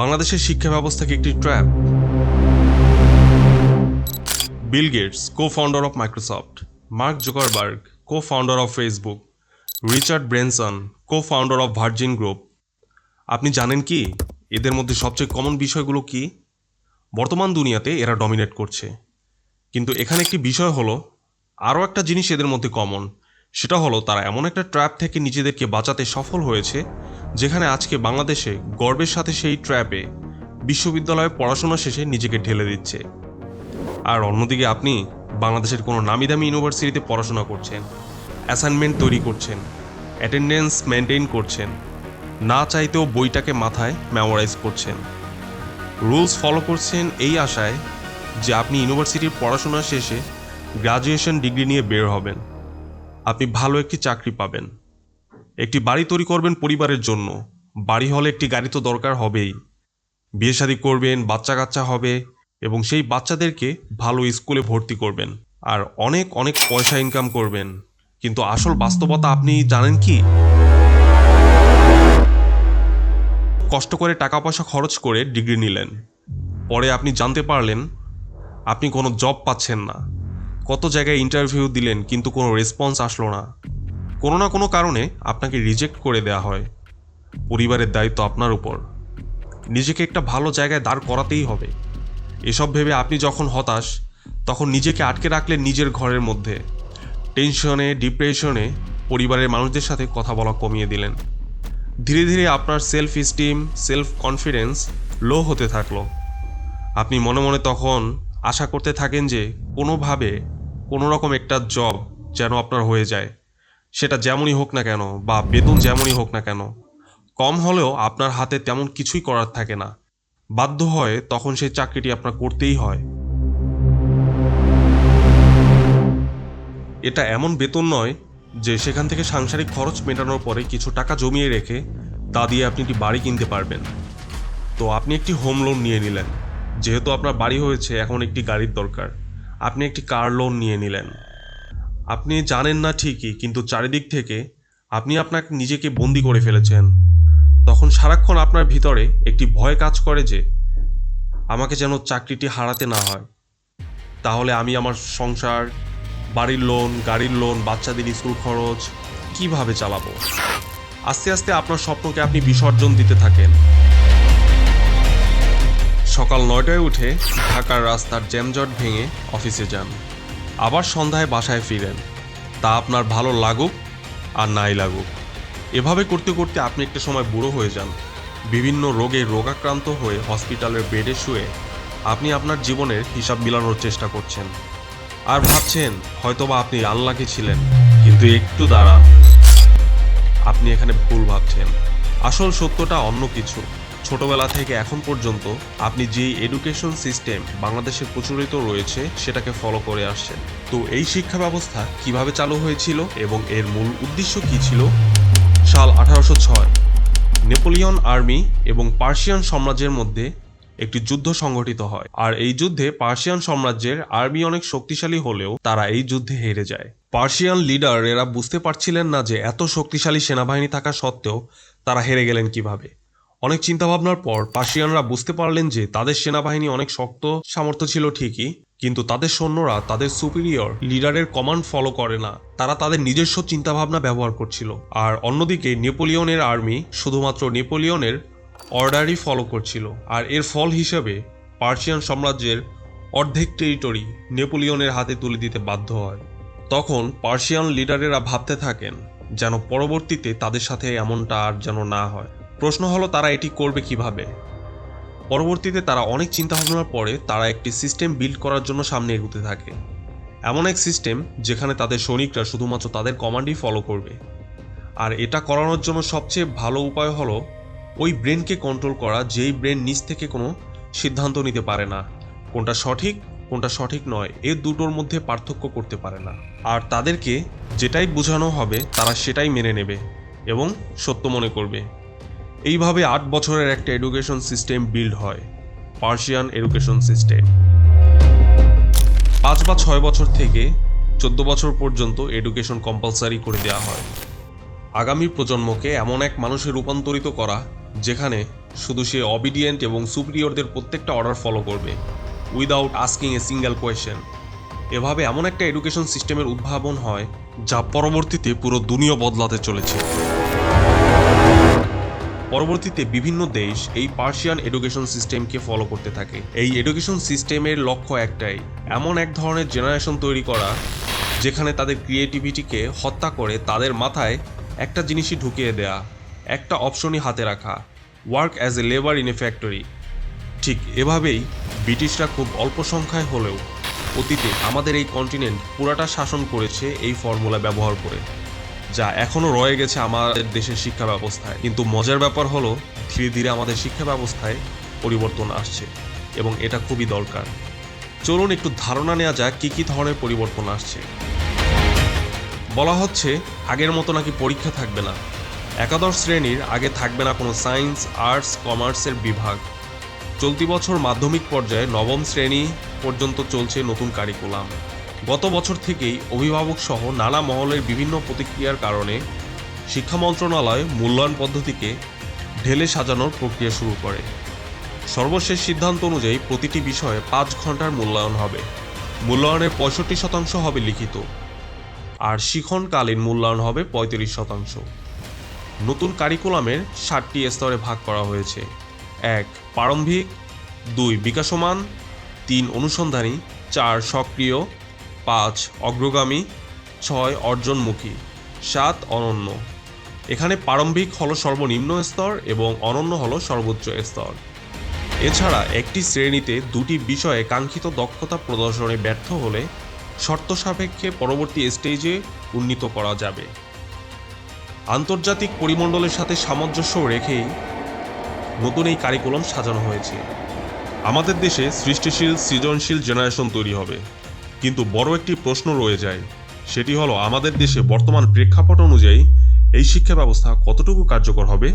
বাংলাদেশের শিক্ষা ব্যবস্থা কি একটি trap. Bill Gates co founder of Microsoft Mark Zuckerberg co founder of Facebook Richard Branson co founder of Virgin Group আপনি জানেন কি, এদের মধ্যে সবচেয়ে কমন বিষয়গুলো কি? বর্তমান দুনিয়াতে এরা ডমিনেট করছে। কিন্তু এখানে একটি বিষয় হলো, আরও একটা জিনিস এদের মধ্যে কমন সেটা হলো, তারা এমন একটা ট্র্যাপ থেকে নিজেদেরকে বাঁচাতে সফল হয়েছে যেখানে আজকে বাংলাদেশে গর্বের সাথে সেই ট্র্যাপে বিশ্ববিদ্যালয়ে পড়াশোনা শেষে নিজেকে ঢেলে দিচ্ছে। আর অন্যদিকে আপনি বাংলাদেশের কোনো নামি দামি ইউনিভার্সিটিতে পড়াশোনা করছেন অ্যাসাইনমেন্ট তৈরি করছেন অ্যাটেন্ডেন্স মেনটেন করছেন, না চাইতেও বইটাকে মাথায় মেমোরাইজ করছেন। রুলস ফলো করছেন এই আশায় যে আপনি ইউনিভার্সিটির পড়াশোনা শেষে গ্রাজুয়েশন ডিগ্রি নিয়ে বের হবেন। আপনি ভালো একটি চাকরি পাবেন। একটি বাড়ি তৈরি করবেন পরিবারের জন্য। বাড়ি হলে একটি গাড়ি তো দরকার হবেই। বিয়ে করবেন বাচ্চা কাচ্চা হবে এবং সেই বাচ্চাদেরকে ভালো স্কুলে ভর্তি করবেন আর অনেক অনেক পয়সা ইনকাম করবেন। কিন্তু আসল বাস্তবতা আপনি জানেন কি? কষ্ট করে টাকা পয়সা খরচ করে ডিগ্রি নিলেন। পরে আপনি জানতে পারলেন, আপনি কোনো জব পাচ্ছেন না। কত জায়গায় ইন্টারভিউ দিলেন, কিন্তু কোনো রেসপন্স আসলো না। কোনো না কোনো কারণে আপনাকে রিজেক্ট করে দেওয়া হয়। পরিবারের দায়িত্ব আপনার উপর। নিজেকে একটা ভালো জায়গায় দাঁড় করাতেই হবে। এসব ভেবে আপনি যখন হতাশ, তখন নিজেকে আটকে রাখলেন নিজের ঘরের মধ্যে। টেনশনে, ডিপ্রেশনে পরিবারের মানুষদের সাথে কথা বলা কমিয়ে দিলেন। ধীরে ধীরে আপনার self esteem self confidence low হতে থাকল। আপনি মনে মনে তখন আশা করতে থাকেন যে কোনোভাবে কোনো রকম একটা জব যেন আপনার হয়ে যায়। সেটা যেমনই হোক না কেন বা বেতন যেমনই হোক না কেন, কম হলেও আপনার হাতে তেমন কিছুই করার থাকে না। বাধ্য হয় তখন সেই চাকরিটি আপনার করতেই হয়। এটা এমন বেতন নয় যে সেখান থেকে সাংসারিক খরচ মেটানোর পরে কিছু টাকা জমিয়ে রেখে তা দিয়ে আপনি একটি বাড়ি কিনতে পারবেন। তো আপনি একটি হোম লোন নিয়ে নিলেন। যেহেতু আপনার বাড়ি হয়েছে, এখন একটি গাড়ির দরকার। আপনি একটি কার লোন নিয়ে নিলেন। আপনি জানেন না ঠিকই, কিন্তু চারিদিক থেকে আপনি আপনাকে নিজেকে বন্দি করে ফেলেছেন। তখন সারাক্ষণ আপনার ভিতরে একটি ভয় কাজ করে যে, আমাকে যেন চাকরিটি হারাতে না হয়। তাহলে আমি আমার সংসার, বাড়ির লোন গাড়ির লোন বাচ্চাদের স্কুল খরচ কীভাবে চালাবো? আস্তে আস্তে আপনার স্বপ্নকে আপনি বিসর্জন দিতে থাকেন। সকাল নয়টায় উঠে ঢাকার রাস্তার জ্যামজট ভেঙে অফিসে যান। আবার সন্ধ্যায় বাসায় ফিরেন। তা আপনার ভালো লাগুক আর নাই লাগুক। এভাবে করতে করতে আপনি একটা সময় বুড়ো হয়ে যান। বিভিন্ন রোগে রোগাক্রান্ত হয়ে হসপিটালের বেডে শুয়ে আপনি আপনার জীবনের হিসাব মিলানোর চেষ্টা করছেন। আর ভাবছেন, হয়তোবা আপনি আল্লাহকে ছিলেন, কিন্তু একটু দাঁড়ান। আপনি এখানে ভুল ভাবছেন। আসল সত্যটা অন্য কিছু। ছোটবেলা থেকে এখন পর্যন্ত আপনি যে এডুকেশন সিস্টেম বাংলাদেশে প্রচলিত রয়েছে, সেটাকে ফলো করে আসছেন। তো এই শিক্ষা ব্যবস্থা কীভাবে চালু হয়েছিল এবং এর মূল উদ্দেশ্য কি ছিল? সাল আঠারোশো ছয়, নেপোলিয়ন আর্মি এবং পার্সিয়ান সাম্রাজ্যের মধ্যে একটি যুদ্ধ সংঘটিত হয়। আর এই যুদ্ধে পার্সিয়ান সাম্রাজ্যের আর্মি অনেক শক্তিশালী হলেও তারা এই যুদ্ধে হেরে যায়। পার্সিয়ান লিডার, এরা বুঝতে পারছিলেন না যে এত শক্তিশালী সেনাবাহিনী থাকা সত্ত্বেও তারা হেরে গেলেন কীভাবে। অনেক চিন্তাভাবনার পর পার্সিয়ানরা বুঝতে পারলেন যে তাদের সেনাবাহিনী অনেক শক্ত সামর্থ্য ছিল ঠিকই, কিন্তু তাদের সৈন্যরা তাদের সুপিরিয়র লিডারের কমান্ড ফলো করে না। তারা তাদের নিজস্ব চিন্তাভাবনা ব্যবহার করছিল। আর অন্যদিকে নেপোলিয়নের আর্মি শুধুমাত্র নেপোলিয়নের অর্ডারই ফলো করছিল। আর এর ফল হিসেবে পার্সিয়ান সাম্রাজ্যের অর্ধেক টেরিটরি নেপোলিয়নের হাতে তুলে দিতে বাধ্য হয়। তখন পার্সিয়ান লিডারেরা ভাবতে থাকেন, যেন পরবর্তীতে তাদের সাথে এমনটা আর যেন না হয়। প্রশ্ন হলো, তারা এটি করবে কীভাবে? পরবর্তীতে তারা অনেক চিন্তাভাবনার পরে তারা একটি সিস্টেম বিল্ড করার জন্য সামনে এগুতে থাকে। এমন এক সিস্টেম যেখানে তাদের সৈনিকরা শুধুমাত্র তাদের কমান্ডই ফলো করবে। আর এটা করানোর জন্য সবচেয়ে ভালো উপায় হলো, ওই ব্রেনকে কন্ট্রোল করা, যেই ব্রেন নিজ থেকে কোনো সিদ্ধান্ত নিতে পারে না। কোনটা সঠিক কোনটা সঠিক নয়, এ দুটোর মধ্যে পার্থক্য করতে পারে না। আর তাদেরকে যেটাই বোঝানো হবে, তারা সেটাই মেনে নেবে এবং সত্য মনে করবে। এইভাবে আট বছরের একটা এডুকেশন সিস্টেম বিল্ড হয় পার্সিয়ান এডুকেশন সিস্টেম পাঁচ বা ছয় বছর থেকে চোদ্দ বছর পর্যন্ত এডুকেশন কম্পালসারি করে দেওয়া হয়। আগামী প্রজন্মকে এমন এক মানুষে রূপান্তরিত করা, যেখানে শুধু সে অবিডিয়েন্ট এবং সুপিরিয়রদের প্রত্যেকটা অর্ডার ফলো করবে without asking a single question এভাবে এমন একটা এডুকেশন সিস্টেমের উদ্ভাবন হয়, যা পরবর্তীতে পুরো দুনিয়া বদলাতে চলেছে। পরবর্তীতে বিভিন্ন দেশ এই পার্সিয়ান এডুকেশন সিস্টেমকে ফলো করতে থাকে। এই এডুকেশন সিস্টেমের লক্ষ্য একটাই, এমন এক ধরনের জেনারেশন তৈরি করা, যেখানে তাদের ক্রিয়েটিভিটিকে হত্যা করে তাদের মাথায় একটা জিনিসই ঢুকিয়ে দেয়া, একটা অপশনই হাতে রাখা work as a labour in a factory ঠিক এভাবেই ব্রিটিশরা খুব অল্প সংখ্যায় হলেও অতীতে আমাদের এই কন্টিনেন্ট পুরাটা শাসন করেছে এই ফর্মুলা ব্যবহার করে। যা এখনও রয়ে গেছে আমাদের দেশের শিক্ষা ব্যবস্থায়। কিন্তু মজার ব্যাপার হলো, ধীরে ধীরে আমাদের শিক্ষা ব্যবস্থায় পরিবর্তন আসছে এবং এটা খুবই দরকার। চলুন একটু ধারণা নেওয়া যাক কী কী ধরনের পরিবর্তন আসছে। বলা হচ্ছে, আগের মতো নাকি পরীক্ষা থাকবে না। একাদশ শ্রেণির আগে থাকবে না কোনো সায়েন্স, আর্টস, কমার্সের বিভাগ। চলতি বছর মাধ্যমিক পর্যায়ে নবম শ্রেণি পর্যন্ত চলছে নতুন কারিকুলাম। গত বছর থেকেই অভিভাবক সহ নানা মহলের বিভিন্ন প্রতিক্রিয়ার কারণে শিক্ষা মন্ত্রণালয় মূল্যায়ন পদ্ধতিকে ঢেলে সাজানোর প্রক্রিয়া শুরু করে। সর্বশেষ সিদ্ধান্ত অনুযায়ী প্রতিটি বিষয়ে পাঁচ ঘণ্টার মূল্যায়ন হবে। মূল্যায়নের পঁয়ষট্টি শতাংশ হবে লিখিত, আর শিখনকালীন মূল্যায়ন হবে পঁয়ত্রিশ শতাংশ। নতুন কারিকুলামের ষাটটি স্তরে ভাগ করা হয়েছে। এক, প্রারম্ভিক। দুই, বিকাশমান। তিন, অনুসন্ধানী। চার, সক্রিয়। পাঁচ অগ্রগামী, ছয় অর্জনমুখী, সাত অনন্য। এখানে প্রারম্ভিক হলো সর্বনিম্ন স্তর এবং অনন্য হলো সর্বোচ্চ স্তর। এছাড়া একটি শ্রেণীতে দুটি বিষয়ে কাঙ্ক্ষিত দক্ষতা প্রদর্শনে ব্যর্থ হলে শর্ত সাপেক্ষে পরবর্তী স্টেজে উন্নীত করা যাবে। আন্তর্জাতিক পরিমণ্ডলের সাথে সামঞ্জস্য রেখেই নতুন এই কারিকুলাম সাজানো হয়েছে। আমাদের দেশে সৃষ্টিশীল, সৃজনশীল জেনারেশন তৈরি হবে। কিন্তু বড় একটি প্রশ্ন রয়ে যায়। সেটি হলো, আমাদের দেশে বর্তমান প্রেক্ষাপট অনুযায়ী এই শিক্ষা ব্যবস্থা কতটুকু কার্যকর হবে?